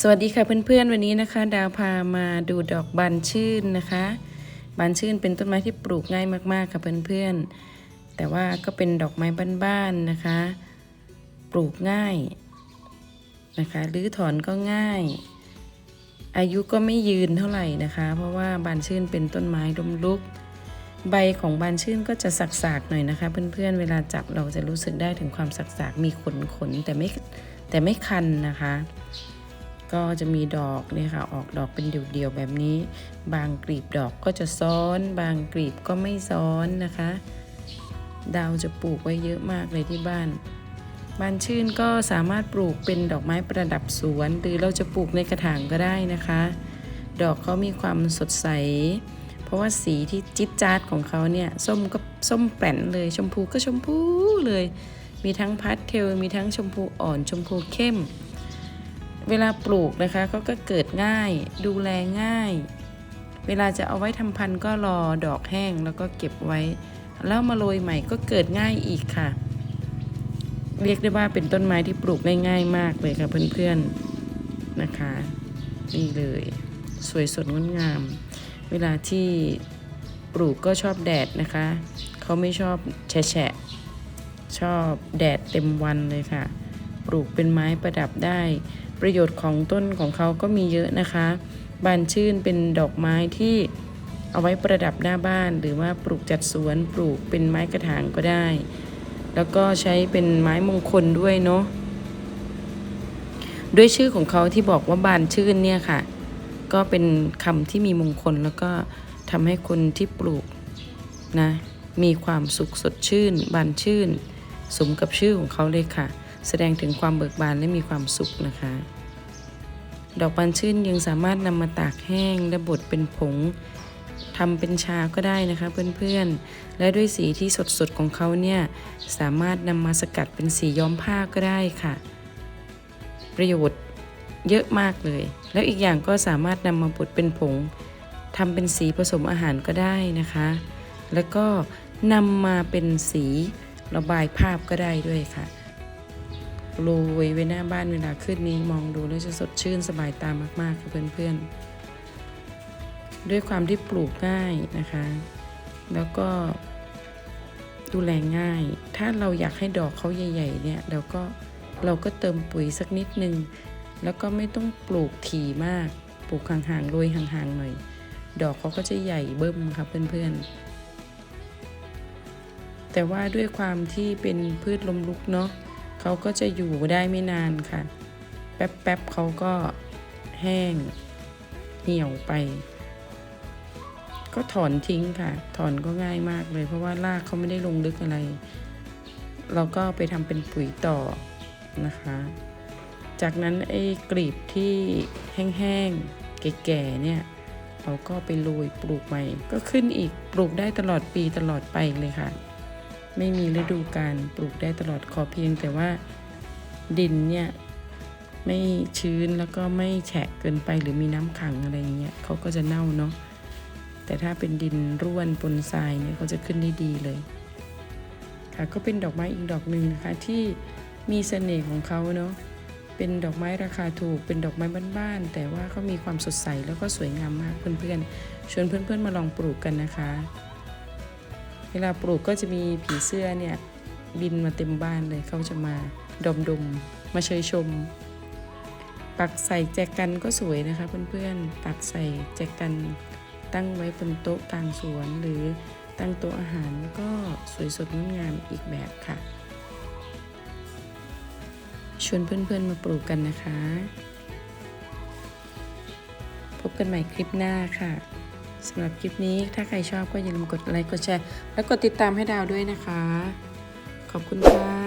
สวัสดีค่ะเพื่อนๆวันนี้นะคะ ดาวพามาดูดอกบานชื่นนะคะบานชื่นเป็นต้นไม้ที่ปลูกง่ายมากๆค่ะเพื่อนๆแต่ว่าก็เป็นดอกไม้บ้านๆนะคะ ปลูกง่ายนะคะรื้อถอนก็ง่าย อายุก็ไม่ยืนเท่าไหร่นะคะ เพราะว่าบานชื่นเป็นต้นไม้ดมลุก ใบของบานชื่นก็จะสักๆหน่อยนะคะ เพื่อนๆเวลาจับเราจะรู้สึกได้ถึงความสักๆมีขนๆแต่ไม่แต่ไม่คันนะคะ ก็จะมีดอกเนี่ยค่ะออกดอกเป็นเดี่ยวๆแบบนี้ บางกลีบดอกก็จะซ้อน บางกลีบก็ไม่ซ้อนนะคะ ดาวจะปลูกไว้เยอะมากเลยที่บ้านบานชื่นก็สามารถปลูกเป็นดอกไม้ประดับสวน หรือเราจะปลูกในกระถางก็ได้นะคะ ดอกเขามีความสดใส เพราะว่าสีที่จิ๊ดจ๊าดของเขาเนี่ยส้มก็ส้มแป่นเลยชมพูก็ชมพูเลย มีทั้งพาสเทลมีทั้งชมพูอ่อนชมพูเข้ม เวลาปลูกนะคะเขาก็เกิดง่าย ดูแลง่าย เวลาจะเอาไว้ทำพันธุ์ก็รอดอกแห้งแล้วก็เก็บไว้ แล้วมาโรยใหม่ก็เกิดง่ายอีกค่ะ เรียกได้ว่าเป็นต้นไม้ที่ปลูกง่ายมากเลยค่ะเพื่อนๆนะคะนี่เลย สวยสดงดงาม เวลาที่ปลูกก็ชอบแดดนะคะเขาไม่ชอบแฉะชอบแดดเต็มวันเลยค่ะ ปลูกเป็นไม้ประดับได้ ประโยชน์ของต้นของเขาก็มีเยอะนะคะ บานชื่นเป็นดอกไม้ที่เอาไว้ประดับหน้าบ้าน หรือว่าปลูกจัดสวนปลูกเป็นไม้กระถางก็ได้ แล้วก็ใช้เป็นไม้มงคลด้วยเนาะด้วยชื่อของเขาที่บอกว่าบานชื่นเนี่ยค่ะ ก็เป็นคำที่มีมงคลแล้วก็ทำให้คนที่ปลูกนะมีความสุขสดชื่น บานชื่น สมกับชื่อของเขาเลยค่ะ แสดงถึงความเบิกบานและมีความสุขนะคะ ดอกบานชื่นยังสามารถนำมาตากแห้งและบดเป็นผงทำเป็นชาก็ได้นะคะเพื่อนๆ และด้วยสีที่สดๆของเขาเนี่ยสามารถนำมาสกัดเป็นสีย้อมผ้าก็ได้ค่ะ ประโยชน์เยอะมากเลย แล้วอีกอย่างก็สามารถนำมาบดเป็นผงทำเป็นสีผสมอาหารก็ได้นะคะ แล้วก็นำมาเป็นสีระบายภาพก็ได้ด้วยค่ะ โรยไว้หน้าบ้านเวลาขึ้นนี้มองดูแล้วจะสดชื่นสบายตามากๆค่ะเพื่อนๆ ด้วยความที่ปลูกง่ายนะคะ แล้วก็ดูแลง่าย ถ้าเราอยากให้ดอกเขาใหญ่ๆเนี่ยเราก็เราก็เติมปุ๋ยสักนิดนึง แล้วก็ไม่ต้องปลูกถี่มาก ปลูกห่างๆโรยห่างๆหน่อย ดอกเขาก็จะใหญ่เบิ้มค่ะเพื่อนๆ แต่ว่าด้วยความที่เป็นพืชลมลุกเนาะ เขาก็จะอยู่ได้ไม่นานค่ะ แป๊บๆเขาก็แห้งเหี่ยวไป ก็ถอนทิ้งค่ะ ถอนก็ง่ายมากเลย เพราะว่ารากเขาไม่ได้ลงลึกอะไร เราก็ไปทำเป็นปุ๋ยต่อนะคะ จากนั้นไอ้กลีบที่แห้งๆแก่ๆเนี่ยเราก็ไปโรยปลูกใหม่ ก็ขึ้นอีกปลูกได้ตลอดปีตลอดไปเลยค่ะ ไม่มีฤดูการปลูกได้ตลอดขอเพียงแต่ว่าดินเนี่ยไม่ชื้นแล้วก็ไม่แฉะเกินไปหรือมีน้ำขังอะไรอย่างเงี้ยเขาก็จะเน่าเนาะแต่ถ้าเป็นดินร่วนปนทรายเนี่ยเขาจะขึ้นได้ดีเลย ค่ะก็เป็นดอกไม้อีกดอกหนึ่งนะคะที่มีเสน่ห์ของเขาเนาะเป็นดอกไม้ราคาถูก เป็นดอกไม้บ้านๆแต่ว่าเขามีความสดใสแล้วก็สวยงามมากเพื่อนๆชวนเพื่อนๆมาลองปลูกกันนะคะ วลาปลูกก็จะมีผีเสื้อเนี่ยบินมาเต็มบ้านเลยเขาจะมาดมดมมาเชยชม ปักใส่แจกันก็สวยนะคะเพื่อนๆปักใส่แจกันตั้งไว้บนโต๊ะกลางสวนหรือตั้งโต๊ะอาหารก็สวยสดงดงามอีกแบบค่ะชวนเพื่อนๆมาปลูกกันนะคะ พบกันใหม่คลิปหน้าค่ะ สำหรับคลิปนี้ถ้าใครชอบก็อย่าลืมกดไลค์กดแชร์ และกดติดตามให้ดาวด้วยนะคะ ขอบคุณค่ะ